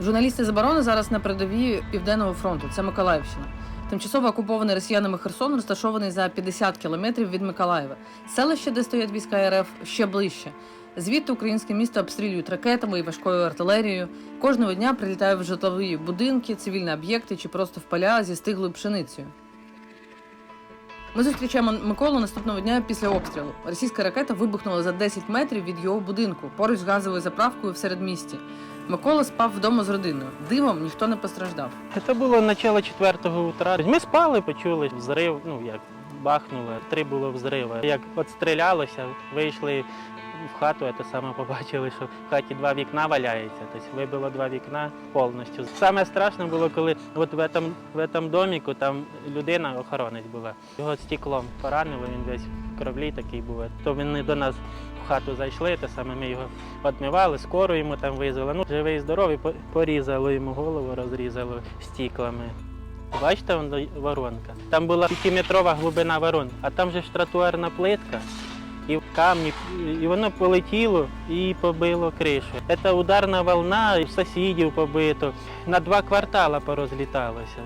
Журналісти заборони зараз на передовій південного фронту. Це Миколаївщина. Тимчасово окупований росіянами Херсон розташований за 50 кілометрів від Миколаєва. Селище, де стоять війська РФ, ще ближче. Звідти українське місто обстрілюють ракетами і важкою артилерією. Кожного дня прилітають в житлові будинки, цивільні об'єкти чи просто в поля зі стиглою пшеницею. Ми зустрічаємо Миколу наступного дня після обстрілу. Російська ракета вибухнула за 10 метрів від його будинку, поруч з газовою заправкою в середмісті. Микола спав вдома з родиною. Дивом ніхто не постраждав. Це було начало 4 утра. Ми спали, почули взрив, ну як бахнуло, три було взриви. Як отстрілялося, вийшли в хату, це саме побачили, що в хаті два вікна валяється. Тобто вибило два вікна повністю. Саме страшне було, коли от в этом, в этом доміку там людина, охоронець була. Його стеклом поранило, він весь в кровлі такий був. То вони до нас в хату зайшли, те саме ми його відмивали, скоро йому там визвали. Ну, живий, і здоровий, по- порізало йому голову, розрізало стіклами. Бачите, воронка. Там була п'ятиметрова глибина ворон, а там же ж тротуарна плитка і камні, і воно полетіло і побило кришу. Це ударна волна, і сусідів побито. На два квартала порозліталося.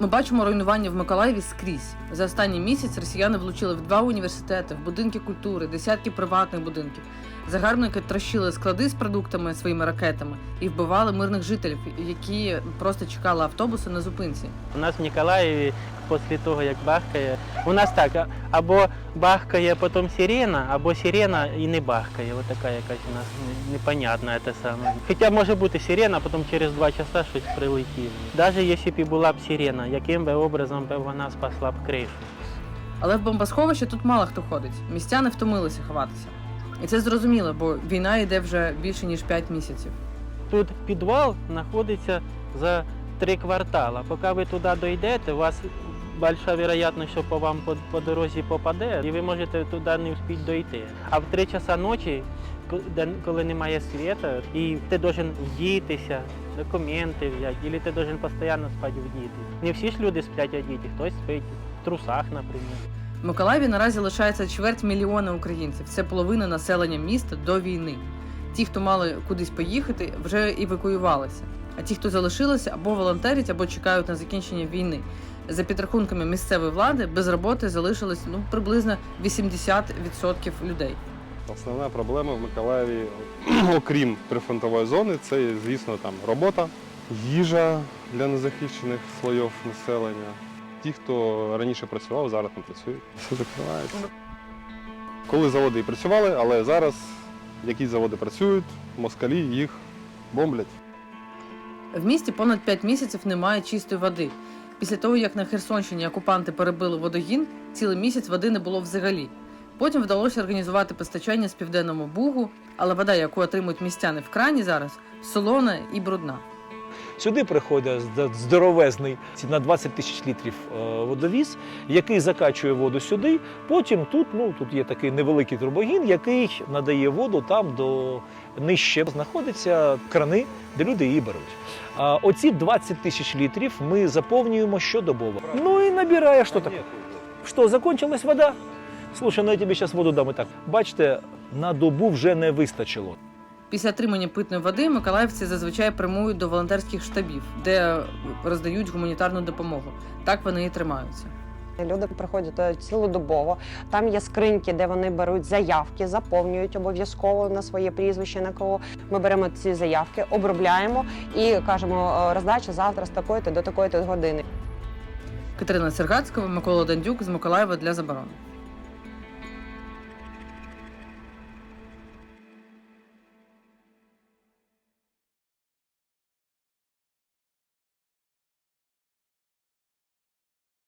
Ми бачимо руйнування в Миколаєві скрізь. За останній місяць росіяни влучили в два університети, в будинки культури, десятки приватних будинків. Загарбники трощили склади з продуктами своїми ракетами і вбивали мирних жителів, які просто чекали автобуси на зупинці. У нас в Ніколаєві після того, як бахкає, у нас так, або бахкає потім сирена, або сирена і не бахкає. Ось така якась у нас не- непонятна те саме. Хоча може бути сирена, а потім через два часа щось прилетіло. Навіть якщо б і була б сирена, яким би образом би вона спасла б кришу. Але в бомбосховище тут мало хто ходить. Містяни втомилися ховатися. І це зрозуміло, бо війна йде вже більше ніж 5 місяців. Тут підвал знаходиться за три квартала. Поки ви туди дійдете, у вас більша вероятність, що по вам по, по дорозі попаде, і ви можете туди не встигти дойти. А в три часа ночі, коли немає світу, і ти должен вдітися, документи взяти, або ти должен постійно спати вдіти. Не всі ж люди сплять одіти, хтось спить в трусах, наприклад. В Миколаєві наразі лишається чверть мільйона українців. Це половина населення міста до війни. Ті, хто мали кудись поїхати, вже евакуювалися. А ті, хто залишилися, або волонтерять, або чекають на закінчення війни. За підрахунками місцевої влади, без роботи залишилось ну приблизно 80% людей. Основна проблема в Миколаєві, окрім прифронтової зони, це, звісно, там робота, їжа для незахищених слоїв населення. Ті, хто раніше працював, зараз не працюють. Все закривається. Коли заводи і працювали, але зараз якісь заводи працюють, москалі їх бомблять. В місті понад 5 місяців немає чистої води. Після того, як на Херсонщині окупанти перебили водогін, цілий місяць води не було взагалі. Потім вдалося організувати постачання з південному бугу, але вода, яку отримують містяни в крані зараз, солона і брудна. Сюди приходить зд- здоровезний на 20 тисяч літрів е, водовіз, який закачує воду сюди. Потім тут, ну тут є такий невеликий турбогін, який надає воду там до нижче. Знаходяться крани, де люди її беруть. А оці 20 тисяч літрів ми заповнюємо щодобово. Ну і набирає що таке. Що, закончилась вода? Слушай, ну я тобі зараз воду дам і так. Бачите, на добу вже не вистачило. Після отримання питної води миколаївці зазвичай прямують до волонтерських штабів, де роздають гуманітарну допомогу. Так вони і тримаються. Люди приходять е, цілодобово. Там є скриньки, де вони беруть заявки, заповнюють обов'язково на своє прізвище, на кого ми беремо ці заявки, обробляємо і кажемо е, роздача завтра з такої-то до такої-то години. Катерина Сергацькова, Микола Дандюк з Миколаєва для заборони.